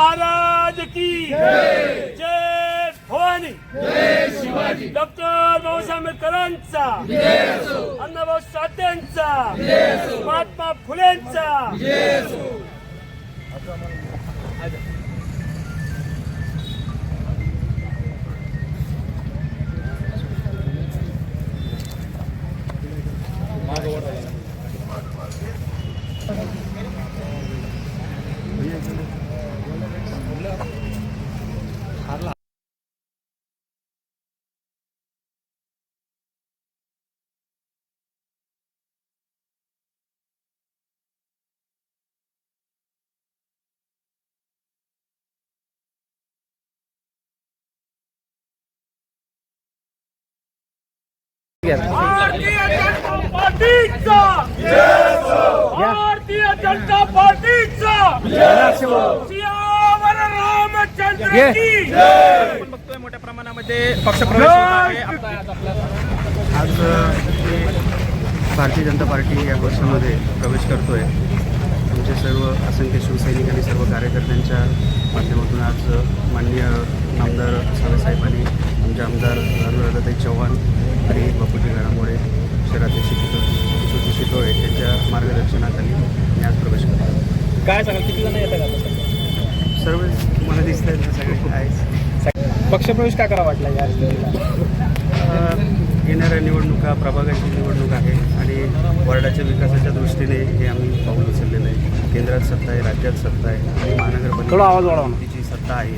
महाराज की जय. भवानी. डॉक्टर बाबासाहेब आंबेडकरांचा. अण्णाभाऊ साठेंचा. महात्मा फुलेंचा. आपण बघतोय मोठ्या प्रमाणामध्ये पक्षप्रवेश आज भारतीय जनता पार्टी या पक्षामध्ये प्रवेश करतोय. आमचे सर्व असंख्य शिवसैनिक आणि सर्व कार्यकर्त्यांच्या माध्यमातून आज माननीय आमदार साहेबांनी आमचे आमदार अनुराधाताई चव्हाण आणि बापूजी घडामोडे शहराध्यक्ष शिशोजी शितोळे यांच्या मार्गदर्शनाखाली मी आज प्रवेश करतो. काय सांगाल? किती जण येतात? सर्व मला दिसत आहेत सगळे आहेच. पक्षप्रवेश का करा वाटला या येणाऱ्या निवडणुका प्रभागाची निवडणूक आहे आणि वॉर्डाच्या विकासाच्या दृष्टीने हे आम्ही पाऊल उचललेलं आहे. केंद्रात सत्ता आहे राज्यात सत्ता आहे आणि महानगरपालिका आवाज. तिची सत्ता आहे.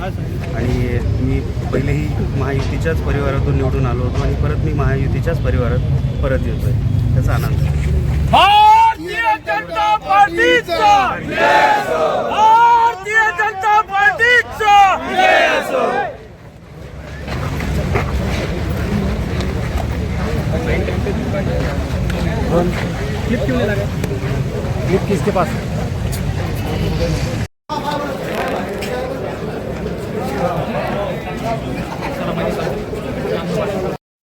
आणि मी पहिलेही महायुतीच्याच परिवारातून निवडून आलो होतो आणि परत मी महायुतीच्याच परिवारात परत येतो आहे त्याचा आनंद. आहे भारतीय जनता पार्टीचा! भारतीय जनता पार्टीचा! क्लिप क्यों नहीं लगा क्लिप किसके पास?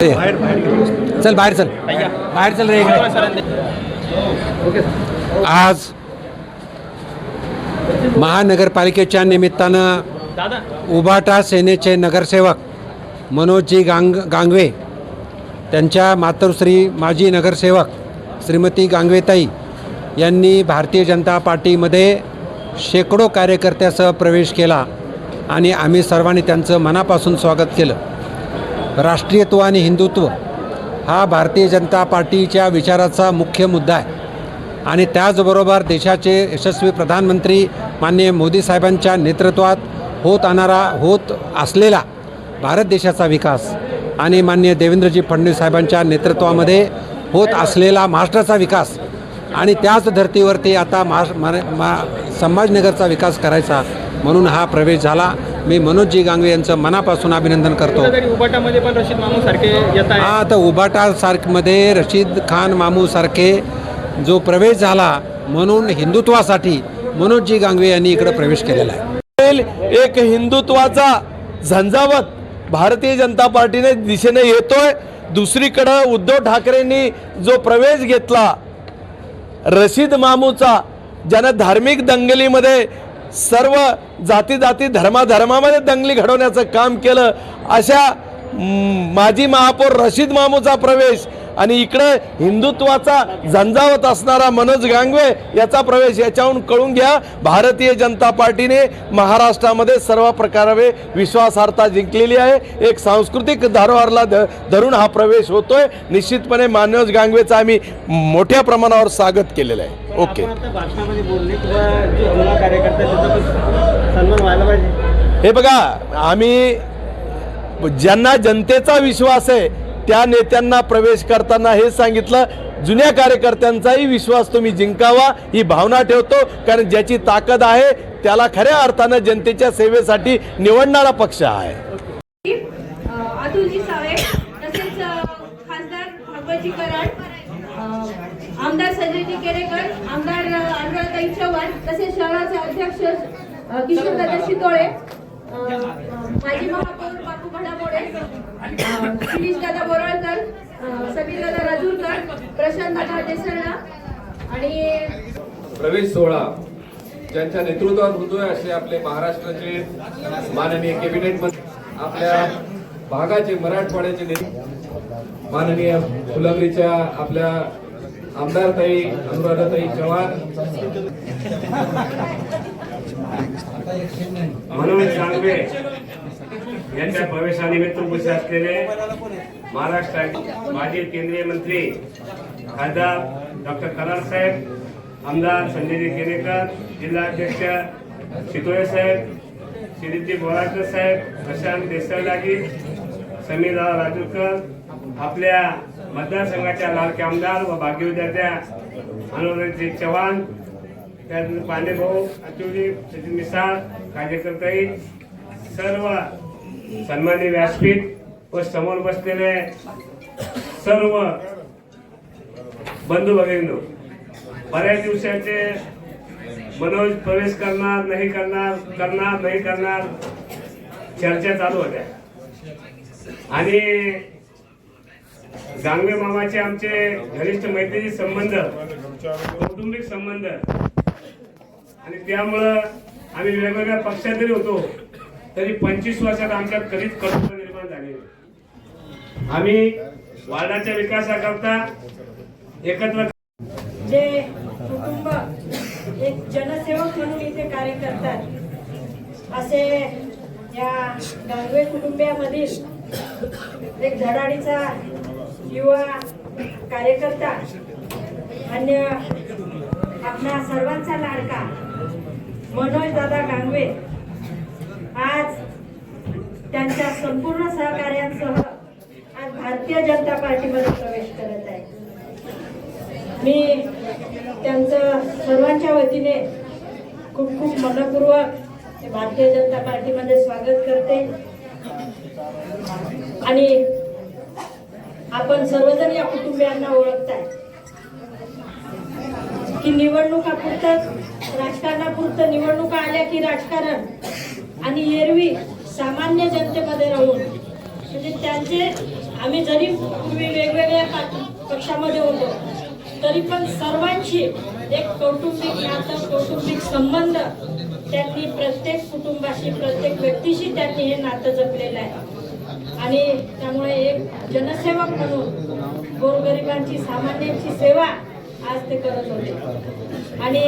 चल बाहेर चल. बाहेर चल रे आज महानगरपालिकेच्या निमित्तानं उभाटा सेनेचे नगरसेवक मनोजजी गांग गांगवे त्यांच्या मातोश्री माजी नगरसेवक श्रीमती गांगवेताई यांनी भारतीय जनता पार्टीमध्ये शेकडो कार्यकर्त्यासह प्रवेश केला आणि आम्ही सर्वांनी त्यांचं मनापासून स्वागत केलं. राष्ट्रीयत्व आणि हिंदुत्व हा भारतीय जनता पार्टीच्या विचाराचा मुख्य मुद्दा आहे. आणि त्याचबरोबर देशाचे यशस्वी प्रधानमंत्री माननीय मोदी साहेबांच्या नेतृत्वात होत आणणारा होत असलेला भारत देशाचा विकास आणि माननीय देवेंद्रजी फडणवीस साहेबांच्या नेतृत्वामध्ये होत असलेला महाराष्ट्राचा विकास आणि त्याच धर्तीवरती आता महाराष्ट्र मा- मा- संभाजीनगरचा विकास करायचा म्हणून हा प्रवेश झाला. मी मनोजजी गांगवे यांचं मनापासून अभिनंदन करतो. उबाटामध्ये पण रशीद मामू सारखे येत आहे हा आता उबाटा सारखमध्ये रशीद खान मामू सारखे जो प्रवेश झाला म्हणून हिंदुत्वासाठी मनोजजी गांगवे यांनी इकडे प्रवेश केलेला आहे. एक हिंदुत्वाचा झंझावत. भारतीय जनता पार्टीने दिशेने येतोय. दुसरीकडं उद्धव ठाकरेंनी जो प्रवेश घेतला रशीद मामूचा ज्यानं धार्मिक दंगलीमध्ये सर्व जाती जाती धर्माधर्मामध्ये दंगली घडवण्याचं काम केलं. अशा माजी महापौर रशीद मामूचा प्रवेश आणि इकडे हिंदुत्वाचा झंझावत असणारा मनोज गांगवे याचा प्रवेश याच्याहून कळून घ्या. भारतीय जनता पार्टीने महाराष्ट्रामध्ये सर्व प्रकारे विश्वासार्हता जिंकलेली आहे. एक सांस्कृतिक धारवारला ध धरून हा प्रवेश होतोय. निश्चितपणे मनोज गांगवेचं आम्ही मोठ्या प्रमाणावर स्वागत केलेलं आहे. ओके. हे बघा आम्ही ज्यांना जनतेचा विश्वास आहे त्या नेत्यांना प्रवेश करताना हे सांगितलं जुन्या कार्यकर्त्यांचाही विश्वास तुम्ही जिंकावा ही भावना ठेवतो कारण ज्याची ताकद आहे त्याला खऱ्या अर्थानं जनतेच्या सेवेसाठी निवडणारा पक्ष आहे. आमदार संजयजी केरेकर आमदार अनुराधाई चव्हाण तसेच शहराचे अध्यक्ष किशोरदादा शितोळे माजी महापौर बापू घडामोडे शिरीष दादा बोराळकर समीर दादा राजूरकर प्रशांत दादा देसरडा आणि प्रवेश सोहळा ज्यांच्या नेतृत्वात होतोय असे आपले महाराष्ट्राचे माननीय कॅबिनेट मंत्री आपल्या भागाचे मराठवाड्याचे नेते माननीय फुलंब्रीच्या आपल्या आमदारताई अनुराधाताई चव्हाण. म्हणून सांगवे यांच्या प्रवेशानिमित्त उपस्थित असलेले महाराष्ट्राचे माजी केंद्रीय मंत्री खासदार डॉक्टर करार साहेब आमदार संजयजी केनेकर जिल्हाध्यक्ष शितोळे साहेब श्रीजी बोराकर साहेब प्रशांत देसाईलागी समीरराव राजूरकर आपल्या मतदारसंघाच्या लाडके आमदार व भाग्य विद्यार्थ्या अनुराजी चव्हाण त्यानंतर पांडेभाऊ अतुली सचिन मिसाळ कार्यकर्ते सर्व सन्मान्य व्यासपीठ व समोर बसलेले सर्व बंधू भगिनींनो बऱ्याच दिवसाचे मनोज प्रवेश करणार नाही करणार करणार नाही करणार चर्चा चालू होत्या. आणि गांगवे मामाचे आमचे घनिष्ठ मैत्रीचे संबंध कौटुंबिक संबंध आणि त्यामुळं आम्ही वेगवेगळ्या पक्षात जरी होतो तरी पंचवीस वर्षात आमच्यात कधीच कटुता निर्माण झाले आम्ही वार्डाच्या विकासाकरता एकत्र जे कुटुंब एक जनसेवक म्हणून इथे कार्य करतात असे या गांगवे कुटुंबियामधील एक धडाडीचा युवा कार्यकर्ता अन्य आपल्या सर्वांचा लाडका मनोज दादा गांगवे आज त्यांच्या संपूर्ण सहकार्यांसह आज भारतीय जनता पार्टीमध्ये प्रवेश करत आहे. मी त्यांचं सर्वांच्या वतीने खूप खूप मनपूर्वक भारतीय जनता पार्टीमध्ये स्वागत करते. आणि आपण सर्वजण या कुटुंबियांना ओळखताय की निवडणुका पुरतं राजकारणापुरतं निवडणुका आल्या की राजकारण? आणि एरवी सामान्य जनतेमध्ये राहून म्हणजे त्यांचे आम्ही जरी पूर्वी वेगवेगळ्या पक्षामध्ये होतो तरी पण सर्वांशी एक कौटुंबिक नातं कौटुंबिक संबंध त्यांनी प्रत्येक कुटुंबाशी प्रत्येक व्यक्तीशी त्यांनी हे नातं जपलेलं आहे. आणि त्यामुळे एक जनसेवक म्हणून गोरगरिबांची सामान्यांची सेवा आज ते करत होते. आणि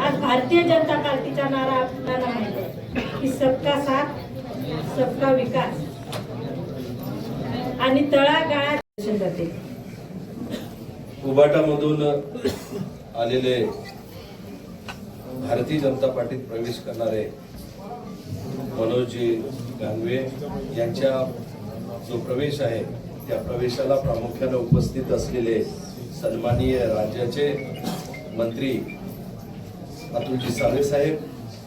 आज भारतीय जनता पार्टीचा नारा आपल्याला माहीत आहे की सबका साथ सबका विकास. आणि तळागाळात जाते. उबाटामधून आलेले भारतीय जनता पार्टीत प्रवेश करणारे मनोजी गांगवे यांच्या जो प्रवेश आहे त्या प्रवेशाला प्रामुख्याने उपस्थित असलेले सन्माननीय राज्याचे मंत्री अतुलजी सावे साहेब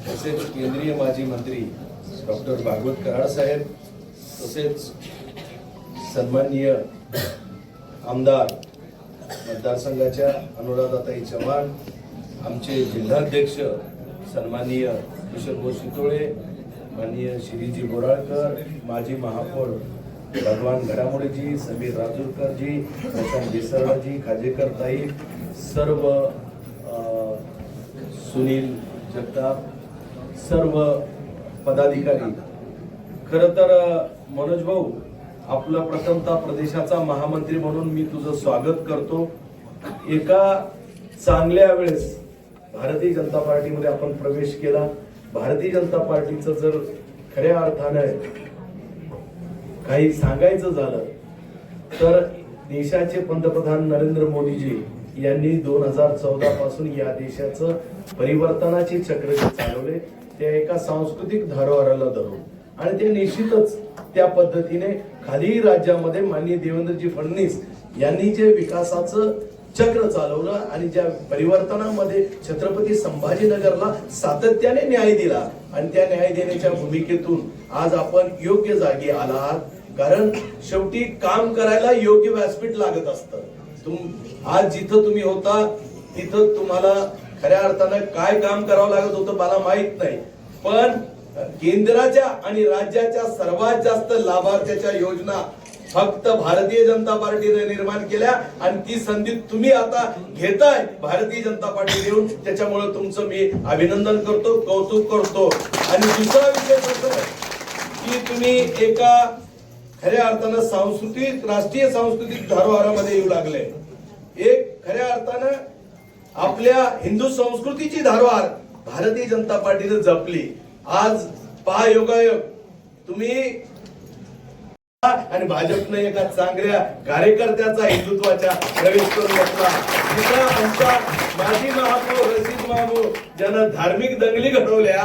तसेच केंद्रीय माजी मंत्री डॉक्टर भागवत कराड साहेब तसेच सन्माननीय आमदार मतदारसंघाच्या अनुराधाताई चव्हाण आमचे जिल्हाध्यक्ष सन्माननीय किशोरभाऊ शितोळे माननीय श्रीजी बोराळकर माजी महापौर भगवान घडामोडीजी समीर राजूरकरजी प्रशांत देसरडाजी खाजेकर ताई सर्व सुनील जगताप सर्व पदाधिकारी. खरं तर मनोज भाऊ आपला प्रथमता प्रदेशाचा महामंत्री म्हणून मी तुझं स्वागत करतो. एका चांगल्या वेळेस भारतीय जनता पार्टीमध्ये आपण प्रवेश केला. भारतीय जनता पार्टीचं जर खऱ्या अर्थानं काही सांगायचं झालं तर देशाचे पंतप्रधान नरेंद्र मोदीजी यांनी दोन हजार चौदा पासून या देशाचं परिवर्तनाचे चक्र जे चालवले ते एका सांस्कृतिक धरोहराला धरून. आणि ते निश्चितच त्या पद्धतीने खाली राज्यामध्ये माननीय देवेंद्रजी फडणवीस यांनी जे विकासाचं चक्र चालवलं आणि ज्या परिवर्तनामध्ये छत्रपती संभाजीनगरला सातत्याने न्याय दिला आणि त्या न्याय देण्याच्या भूमिकेतून आज आपण योग्य जागी आला आहात कारण शेवटी काम करायला योग्य व्यासपीठ लागत असतं. तुम आज जिथं तुम्ही होता तिथं तुम्हाला खऱ्या अर्थानं काय काम करावं लागत होतं मला माहीत नाही. पण केंद्राच्या आणि राज्याच्या सर्वात जास्त लाभार्थ्याच्या योजना फक्त भारतीय जनता पार्टीने निर्माण केल्या आणि ती संधी तुम्ही आता घेताय भारतीय जनता पार्टी देऊन. त्याच्यामुळे तुमचं मी अभिनंदन करतो कौतुक करतो. आणि दुसरा विषय असं की तुम्ही एका खऱ्या अर्थानं सांस्कृतिक राष्ट्रीय सांस्कृतिक धारोहारामध्ये येऊ लागले. एक खऱ्या अर्थानं आपल्या हिंदू संस्कृतीची धारवार भारतीय जनता पार्टीनं जपली. आज पहा योगायोग तुम्ही आणि भाजपने एका चांगल्या कार्यकर्त्याचा हिंदुत्वाच्या प्रवेश करून घेतला तिथं आमच्या माजी महापौर रशीद महापौर ज्यांना धार्मिक दंगली घडवल्या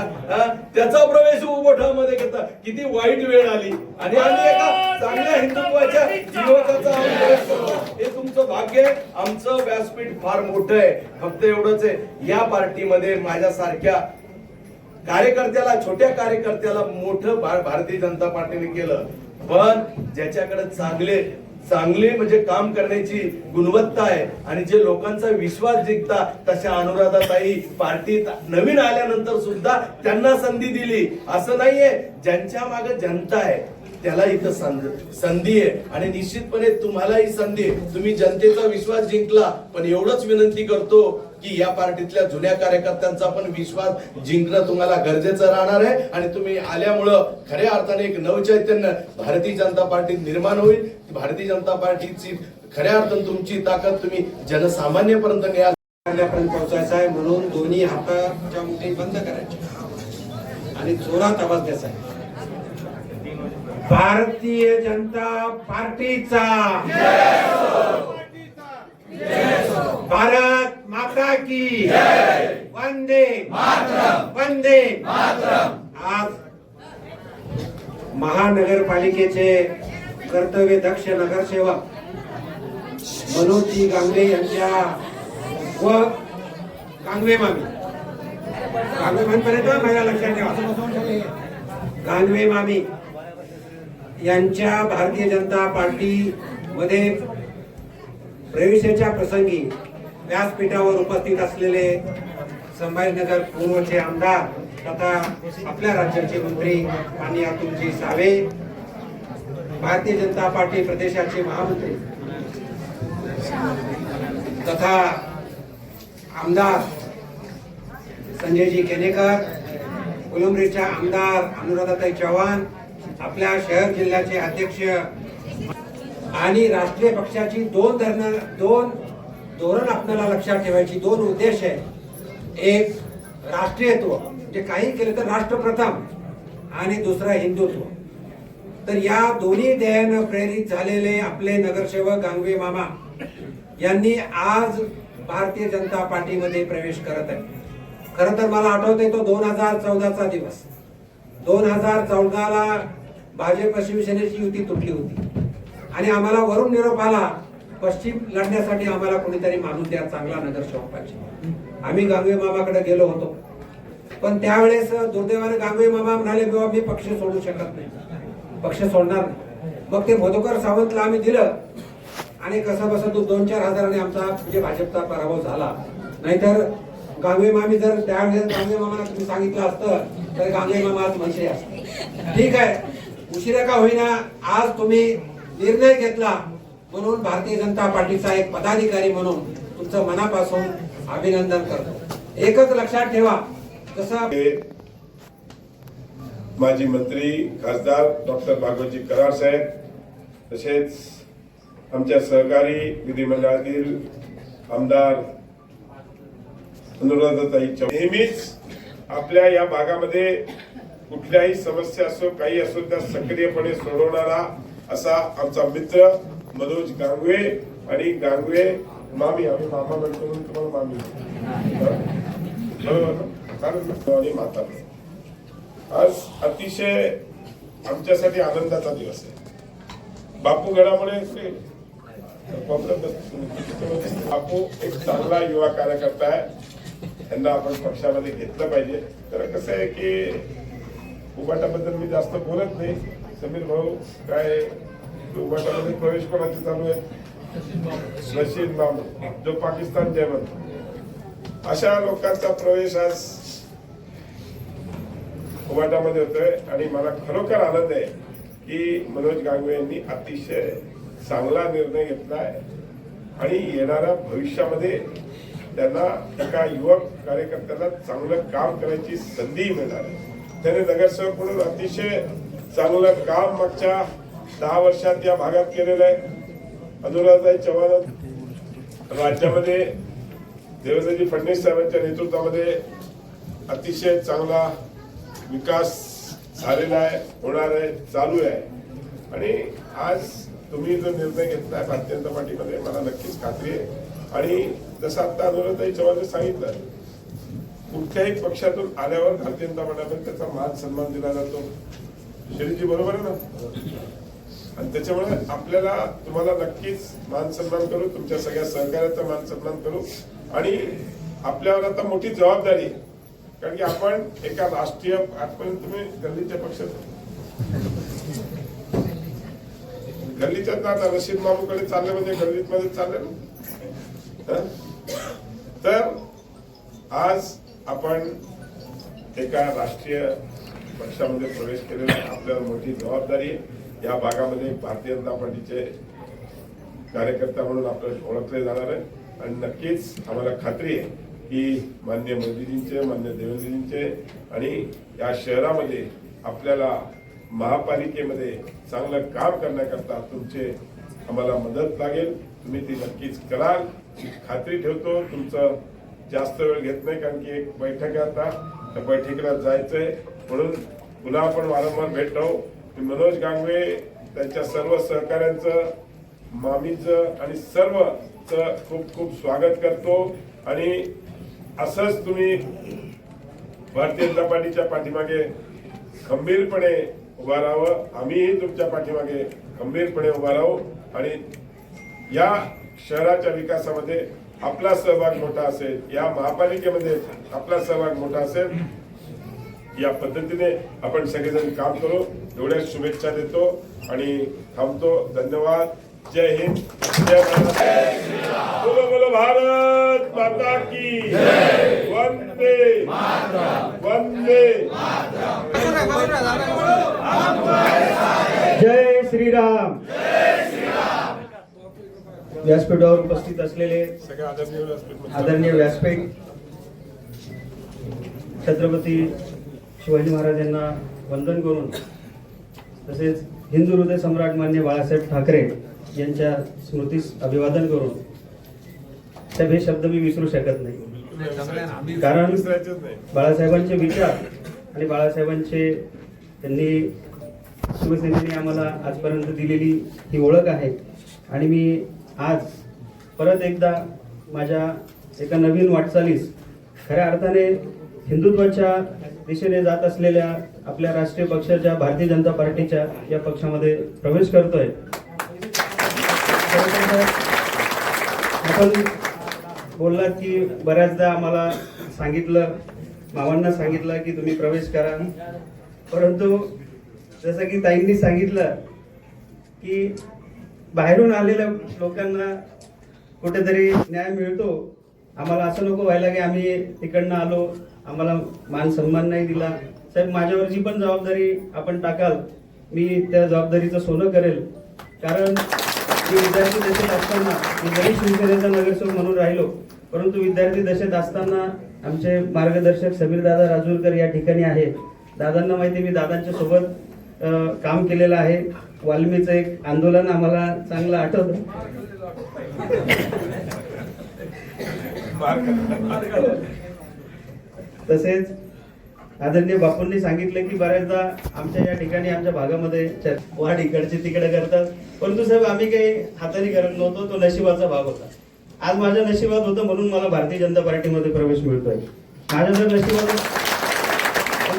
त्याचा प्रवेश उपोठामध्ये घेतला. किती वाईट वेळ आली. आणि आम्ही एका चांगल्या हिंदुत्वाच्या युवकाचा आम्ही प्रवेश करतो. हे तुमचं भाग्य आमचं व्यासपीठ फार मोठं आहे. फक्त एवढंच आहे. या पार्टीमध्ये माझ्यासारख्या कार्यकर्त्याला छोट्या कार्यकर्त्याला मोठं भारतीय जनता पार्टीने केलं. पण ज्याच्याकडे चांगले चांगले म्हणजे काम करण्याची गुणवत्ता आहे आणि जे लोकांचा विश्वास जिंकता तशा अनुराधाताई पार्टीत नवीन आल्यानंतर सुद्धा त्यांना संधी दिली. असं नाहीये. ज्यांच्या मागे जनता आहे. त्याला इथं संधी आहे. आणि निश्चितपणे तुम्हालाही संधी तुम्ही जनतेचा विश्वास जिंकला पण एवढंच विनंती करतो की या पार्टीतल्या जुन्या कार्यकर्त्यांचा पण विश्वास जिंकणं तुम्हाला गरजेचं राहणार आहे. आणि तुम्ही आल्यामुळं खऱ्या अर्थाने एक नवचैतन्य भारतीय जनता पार्टीत निर्माण होईल. भारतीय जनता पार्टीची खऱ्या अर्थाने तुमची ताकद तुम्ही जनसामान्यपर्यंत न्याल करण्यापर्यंत पोहोचायचं आहे. म्हणून दोन्ही हाताच्या मुठी बंद करायची आणि जोरात आवाज द्यायचा आहे. भारतीय जनता पार्टीचा. भारत माता की. वंदे वंदे आज महानगरपालिकेचे कर्तव्य दक्ष नगरसेवक मनोजी गांगणे यांच्या व गांगवे मामी. कांगवे मामीपर्यंत महिला लक्षात ठेवा. गांगवे मामी. यांच्या भारतीय जनता पार्टी मध्ये प्रवेशाच्या प्रसंगी व्यासपीठावर उपस्थित असलेले संभाजीनगर पूर्वचे आमदार तथा आपल्या राज्याचे मंत्री आणि अतुलजी सावे भारतीय जनता पार्टी प्रदेशाचे महामंत्री तथा आमदार संजयजी केनेकर कोलंबरीच्या आमदार अनुराधाताई चव्हाण आपल्या शहर जिल्ह्याचे अध्यक्ष आणि राष्ट्रीय पक्षाची दोन धरण दोन धोरण आपल्याला लक्षात ठेवायची दोन उद्देश आहे एक राष्ट्रीयत्व. म्हणजे काही केलं तर राष्ट्रप्रथम आणि दुसरा हिंदुत्व. तर या दोन्ही ध्येयानं प्रेरित झालेले आपले नगरसेवक गांगवे मामा यांनी आज भारतीय जनता पार्टीमध्ये प्रवेश करत आहे खरं तर मला आठवतंय तो दोन हजार चौदाचा दिवस. दोन हजार चौदाला भाजप शिवसेनेची युती तुटली होती. आणि आम्हाला वरून निरोप आला पश्चिम लढण्यासाठी आम्हाला कोणीतरी माणूस द्या चांगला नगरसेवक पाहिजे. आम्ही गांगवे मामाकडे गेलो होतो. पण त्यावेळेस दुर्दैवाने गांगवे मामा म्हणाले बाबा मी पक्ष सोडू शकत नाही. पक्ष सोडणार नाही. मग ते मधुकर सावंतला आम्ही दिलं. आणि कसं बसं तो दोन चार हजाराने आमचा म्हणजे भाजपचा पराभव झाला. नाहीतर गांगवे मामी जर त्यावेळेस गांगवे मामाला तुम्ही सांगितलं असतं तर गांगवे मामा आज म्हणते असते ठीक आहे. उशिरा का होईना आज तुम्ही निर्णय घेतला म्हणून भारतीय जनता पार्टीचा एक पदाधिकारी म्हणून तुमचं मनापासून अभिनंदन करतो. एकच लक्षात ठेवा जसं माजी मंत्री खासदार डॉक्टर भागवतजी कराड साहेब तसेच आमच्या सहकारी विधिमंडळातील आमदार अनुराधाताई नेहमीच आपल्या या भागामध्ये कुठल्याही समस्या असो काही असो त्या सक्रियपणे सोडवणारा असा आमचा मित्र मनोज गांगवे आणि गांगवे मामी आम्ही मामा म्हणतो म्हणून तुम्हाला मामी बरोबर आणि माता आज अतिशय आमच्यासाठी आनंदाचा दिवस आहे. बापू गडामुळे ते बापू एक चांगला युवा कार्यकर्ता आहे. त्यांना आपण पक्षामध्ये घेतलं पाहिजे. तर कसं आहे की उभाटाबद्दल मी जास्त बोलत नाही. समीर भाऊ काय उभाटामध्ये प्रवेश कोणाचे चालू आहे रशीद मामू जो पाकिस्तान जय अशा लोकांचा प्रवेश आज उभाटामध्ये होतोय आणि मला खरोखर आनंद आहे की मनोज गांगवे यांनी अतिशय चांगला निर्णय घेतलाय आणि येणाऱ्या भविष्यामध्ये त्यांना एका युवक कार्यकर्त्याला चांगलं काम करायची संधी मिळणार आहे. त्याने नगरसेवक म्हणून अतिशय चांगलं काम मागच्या दहा वर्षात या भागात केलेलं आहे. अनुराधाई चव्हाण राज्यामध्ये देवेंद्रजी फडणवीस साहेबांच्या नेतृत्वामध्ये अतिशय चांगला विकास झालेला आहे होणार आहे चालू आहे. आणि आज तुम्ही जो निर्णय घेतलाय भारतीय जनता पार्टीमध्ये मला नक्कीच खात्री आहे. आणि जसं आता अनुराधाई चव्हाणने सांगितलं कुठल्याही पक्षातून आल्यावर भारतीय जनता पार्टीमध्ये त्याचा मान सन्मान दिला जातो. शिरीजी बरोबर आहे ना? आणि त्याच्यामुळे आपल्याला तुम्हाला नक्कीच मान सन्मान करू तुमच्या सगळ्या सहकार्याचा मान सन्मान करू. आणि आपल्यावर आता मोठी जबाबदारी आहे. कारण की आपण एका राष्ट्रीय आजपर्यंत तुम्ही गल्लीच्या पक्षात गल्लीच्यात ना आता रशीद मामूकडे चालले म्हणजे गल्लीत मध्ये चालले ना? तर आज आपण एका राष्ट्रीय पक्षामध्ये प्रवेश केलेला आपल्याला आपल्यावर मोठी जबाबदारी आहे. या भागामध्ये भारतीय जनता पार्टीचे कार्यकर्ता म्हणून आपल्याला ओळखले जाणार आहे. आणि नक्कीच आम्हाला खात्री आहे की मान्य मोदीजींचे मान्य देवेंद्रजींचे आणि या शहरामध्ये आपल्याला महापालिकेमध्ये चांगलं काम करण्याकरता तुमचे आम्हाला मदत लागेल. तुम्ही ती नक्कीच कराल. खात्री ठेवतो तुमचं जास्त वेळ घेत नाही कारण की एक बैठक आहे आता. त्या बैठकीला जायचंय. म्हणून पुन्हा आपण वारंवार भेटतो मनोज गांगवे त्यांच्या सर्व सहकाऱ्यांचं मामीचं आणि सर्वचं खूप खूप स्वागत करतो. आणि असंच तुम्ही भारतीय जनता पार्टीच्या पाठीमागे खंबीरपणे उभा राहावं. आम्हीही तुमच्या पाठीमागे खंबीरपणे उभा राहू. आणि या शहराच्या विकासामध्ये आपला सहभाग मोठा असेल या महापालिकेमध्ये आपला सहभाग मोठा असेल या पद्धतीने आपण सगळेजण काम करू. एवढ्या शुभेच्छा देतो आणि थांबतो. धन्यवाद. जय हिंद. जय भारत. बोलो बोलो भारत माता की वंदे वंदे जय श्रीराम. व्यासपीठावर उपस्थित असलेले आदरणीय व्यासपीठ छत्रपती शिवाजी महाराज यांना वंदन करून तसेच हिंदू हृदय सम्राट मान्य बाळासाहेब ठाकरे यांच्या स्मृतीस अभिवादन करून साहेब हे शब्द मी विसरू शकत नाही. कारण बाळासाहेबांचे विचार आणि बाळासाहेबांचे त्यांनी शिवसेनेने आम्हाला आजपर्यंत दिलेली ही ओळख आहे. आणि मी आज परत एकदा माझ्या एका नवीन वाटचालीस खऱ्या अर्थाने हिंदुत्वाच्या दिशेने जात असलेल्या आपल्या राष्ट्रीय पक्षाच्या भारतीय जनता पार्टीच्या या पक्षामध्ये प्रवेश करतोय. आपण बोललात की बऱ्याचदा आम्हाला सांगितलं मामांना सांगितलं की तुम्ही प्रवेश करा. परंतु जसं की ताईंनी सांगितलं की बाहेरून आलेल्या लोकांना कुठेतरी न्याय मिळतो. आम्हाला असं नको व्हायला की आम्ही तिकडनं आलो आम्हाला मान सन्मान नाही दिला. साहेब माझ्यावर जी पण जबाबदारी आपण टाकाल. मी त्या जबाबदारीचं सोनं करेल. कारण मी विद्यार्थी दशेत असताना मी जरी शिवसेनेचा नगरसेवक म्हणून राहिलो. परंतु विद्यार्थी दशेत असताना आमचे मार्गदर्शक समीरदादा राजूरकर या ठिकाणी आहेत. दादांना माहिती मी दादांच्या सोबत काम केलेलं आहे. वाल्मीचं एक आंदोलन आम्हाला चांगलं आठवतं. तसेच आदरणीय बापूंनी सांगितलं की बऱ्याचदा आमच्या या ठिकाणी आमच्या भागामध्ये वाढ इकडचे तिकडे करतात. परंतु साहेब आम्ही काही हाताने करत नव्हतो. तो नशिबाचा भाग होता. आज माझ्या नशिबात होतं म्हणून मला भारतीय जनता पार्टीमध्ये प्रवेश मिळतोय. माझ्या जर नशिबात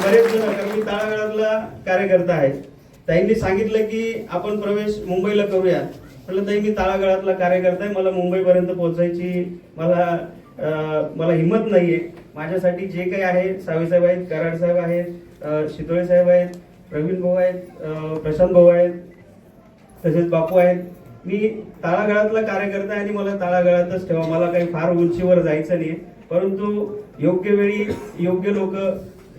बरेच जण कारण मी तळागाळातला कार्यकर्ता आहे. ताईंनी सांगितलं की आपण प्रवेश मुंबईला करूया. म्हटलं ताई मी तळागाळातला कार्यकर्ता आहे. मला मुंबईपर्यंत पोहोचायची मला मला हिंमत नाहीये. माझ्यासाठी जे काही आहे साहेब आहेत कराड साहेब आहेत शितोळे साहेब आहेत प्रवीण भाऊ आहेत प्रशांत भाऊ आहेत तसेच बापू आहेत. मी तळागाळातला कार्यकर्ता आहे आणि मला तळागाळातच ठेवा. मला काही फार उंचीवर जायचं नाही परंतु योग्य वेळी योग्य लोक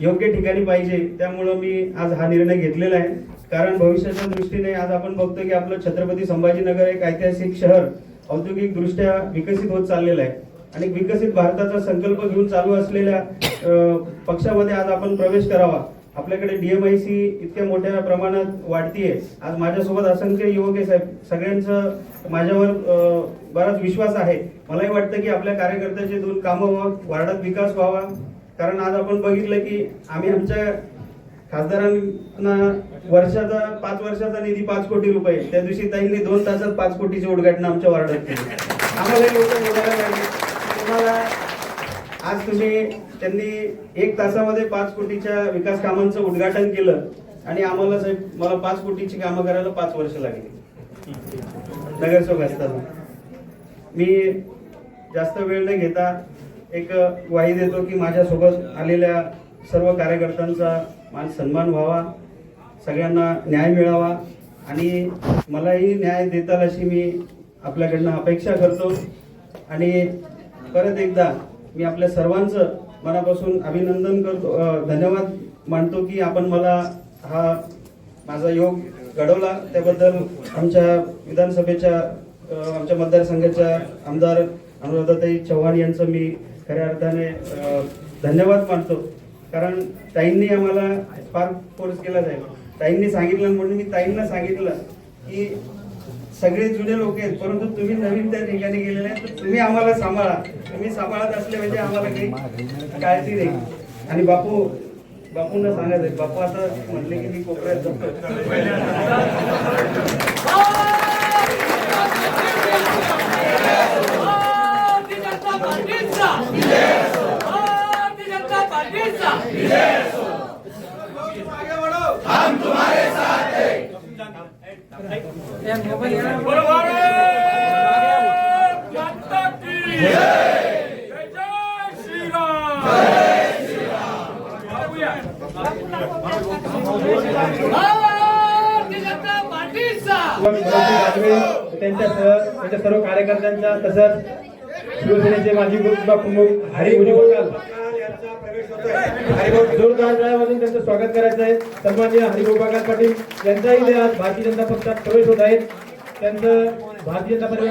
योग्य ठिकाणी पाहिजे. त्यामुळं मी आज हा निर्णय घेतलेला आहे. कारण भविष्याच्या दृष्टीने आज आपण बघतो की आपलं छत्रपती संभाजीनगर एक ऐतिहासिक शहर औद्योगिकदृष्ट्या विकसित होत चाललेलं आहे. आणि विकसित भारताचा संकल्प घेऊन चालू असलेल्या पक्षामध्ये आज आपण प्रवेश करावा. आपल्याकडे डीएमआयसी इतक्या मोठ्या प्रमाणात वाढतीये. आज माझ्यासोबत असंख्य युवक आहे साहेब. सगळ्यांचं माझ्यावर बराच विश्वास आहे. मलाही वाटतं की आपल्या कार्यकर्त्याचे दोन कामं व्हावं वार्डात विकास व्हावा कारण आज आपण बघितलं की आम्ही आमच्या खासदारांना वर्षाचा पाच वर्षाचा निधी पाच कोटी रुपये. त्या दिवशी ताईंनी दोन तासात पाच कोटीचे उद्घाटन आमच्या वार्डात केले. आम्हाला एवढं बोलायला पाहिजे. तुम्हाला आज तुम्ही त्यांनी एक तासामध्ये पाच कोटीच्या विकास कामांचं उद्घाटन केलं आणि आम्हाला साहेब मला पाच कोटीची कामं करायला पाच वर्ष लागली. नगरसेवक असताना. मी जास्त वेळ न घेता एक ग्वाही देतो की माझ्यासोबत आलेल्या सर्व कार्यकर्त्यांचा मान सन्मान व्हावा सगळ्यांना न्याय मिळावा आणि मलाही न्याय देताल अशी मी आपल्याकडनं अपेक्षा करतो. आणि परत एकदा मी आपल्या सर्वांचं मनापासून अभिनंदन करतो धन्यवाद मानतो की आपण मला हा माझा योग घडवला. त्याबद्दल आमच्या विधानसभेच्या आमच्या मतदारसंघाच्या आमदार अनुराधाताई चव्हाण यांचं मी खऱ्या अर्थाने धन्यवाद मानतो. कारण ताईंनी आम्हाला फार फोर्स केला जाईल ताईंनी सांगितलं म्हणून मी ताईंना सांगितलं की सगळे जुने लोक आहेत परंतु तुम्ही नवीन त्या ठिकाणी गेलेले आहेत तर तुम्ही आम्हाला सांभाळा. तुम्ही सांभाळत असले म्हणजे आम्हाला काही काळजी नाही. आणि बापू बापूंना सांगायचं बापू आता म्हटले की मी कोपऱ्यात जातो भारतीय जनता पार्टीचा भारतीय जनता पार्टीचा बरोबर माता की जय जय श्रीराम बघूया. भारतीय जनता पार्टीचा त्यांच्यासह त्यांच्या सर्व कार्यकर्त्यांच्या तसंच शिवसेनेचे माजी प्रमुख हरिभाऊ बकाल हरिभाऊ जोरदार टाळ्यावाजून त्यांचं स्वागत करायचं आहे. सन्माननीय हरिभाऊ बकाल पाटील यांचाही ते आज भारतीय जनता पक्षात प्रवेश होत आहेत त्यांचं भारतीय जनता पक्ष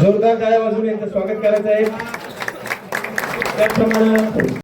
जोरदार टाळ्या वाजून यांचं स्वागत करायचं आहे. त्याचप्रमाणे